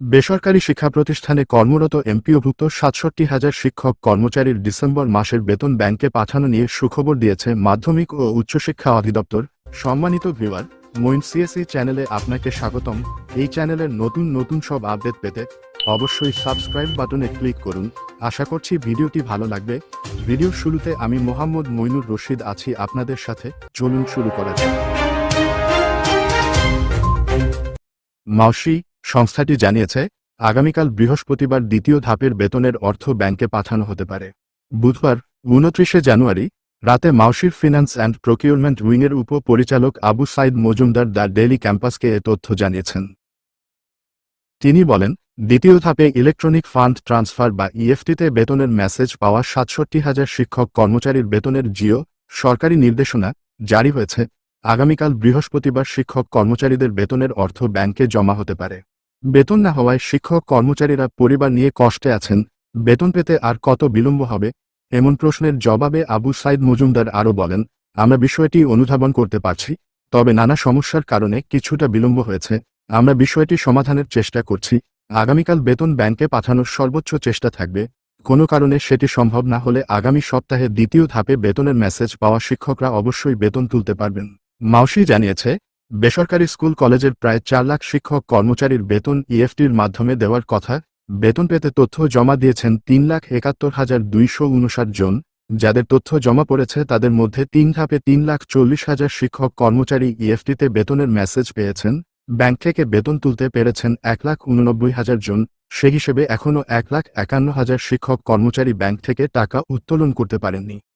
বেসরকারি শিক্ষা প্রতিষ্ঠানে কর্মরত এমপিওভুক্ত সাতষট্টি হাজার শিক্ষক কর্মচারীর ডিসেম্বর মাসের বেতন ব্যাংকে পাঠানো নিয়ে সুখবর দিয়েছে মাধ্যমিক ও উচ্চশিক্ষা অধিদপ্তর। সম্মানিত ভিউয়ার মইন সিএসই চ্যানেলে আপনাকে স্বাগতম। এই চ্যানেলের নতুন নতুন সব আপডেট পেতে অবশ্যই সাবস্ক্রাইব বাটনে ক্লিক করুন। আশা করছি ভিডিওটি ভালো লাগবে। ভিডিও শুরুতে আমি মোহাম্মদ মইনুর রশিদ আছি আপনাদের সাথে। চলুন শুরু করা যাক। মাউসি সংস্থাটি জানিয়েছে, আগামীকাল বৃহস্পতিবার দ্বিতীয় ধাপের বেতনের অর্থ ব্যাংকে পাঠানো হতে পারে। বুধবার, উনত্রিশে জানুয়ারি, রাতে মাউসির ফিন্যান্স অ্যান্ড প্রকিউরমেন্ট উইংয়ের উপপরিচালক আবু সাইদ মজুমদার দ্য ডেইলি ক্যাম্পাসকে এ তথ্য জানিয়েছেন। তিনি বলেন, দ্বিতীয় ধাপে ইলেকট্রনিক ফান্ড ট্রান্সফার বা ইএফটিতে বেতনের মেসেজ পাওয়া সাতষট্টি হাজার শিক্ষক কর্মচারীর বেতনের জিও, সরকারি নির্দেশনা জারি হয়েছে। আগামীকাল বৃহস্পতিবার শিক্ষক কর্মচারীদের বেতনের অর্থ ব্যাংকে জমা হতে পারে। বেতন না হওয়ায় শিক্ষক কর্মচারীরা পরিবার নিয়ে কষ্টে আছেন। বেতন পেতে আর কত বিলম্ব হবে? এমন প্রশ্নের জবাবে আবু সাইদ মজুমদার আরও বলেন, আমরা বিষয়টি অনুধাবন করতে পারছি, তবে নানা সমস্যার কারণে কিছুটা বিলম্ব হয়েছে। আমরা বিষয়টি সমাধানের চেষ্টা করছি। আগামীকাল বেতন ব্যাংকে পাঠানোর সর্বোচ্চ চেষ্টা থাকবে। কোনো কারণে সেটি সম্ভব না হলে আগামী সপ্তাহে দ্বিতীয় ধাপে বেতনের মেসেজ পাওয়া শিক্ষকরা অবশ্যই বেতন তুলতে পারবেন। মাউসি জানিয়েছে বেসরকারি স্কুল কলেজের প্রায় চার লাখ শিক্ষক কর্মচারীর বেতন ইএফটির মাধ্যমে দেওয়ার কথা, বেতন পেতে তথ্য জমা দিয়েছেন তিন লাখ একাত্তর হাজার দুইশো উনষাট জন। যাদের তথ্য জমা পড়েছে তাদের মধ্যে তিন ধাপে তিন লাখ চল্লিশ হাজার শিক্ষক কর্মচারী ইএফটিতে বেতনের মেসেজ পেয়েছেন। ব্যাংক থেকে বেতন তুলতে পেরেছেন এক লাখ উননব্বই হাজার জন। সে হিসেবে এখনও এক লাখ একান্ন হাজার শিক্ষক কর্মচারী ব্যাংক থেকে টাকা উত্তোলন করতে পারেননি।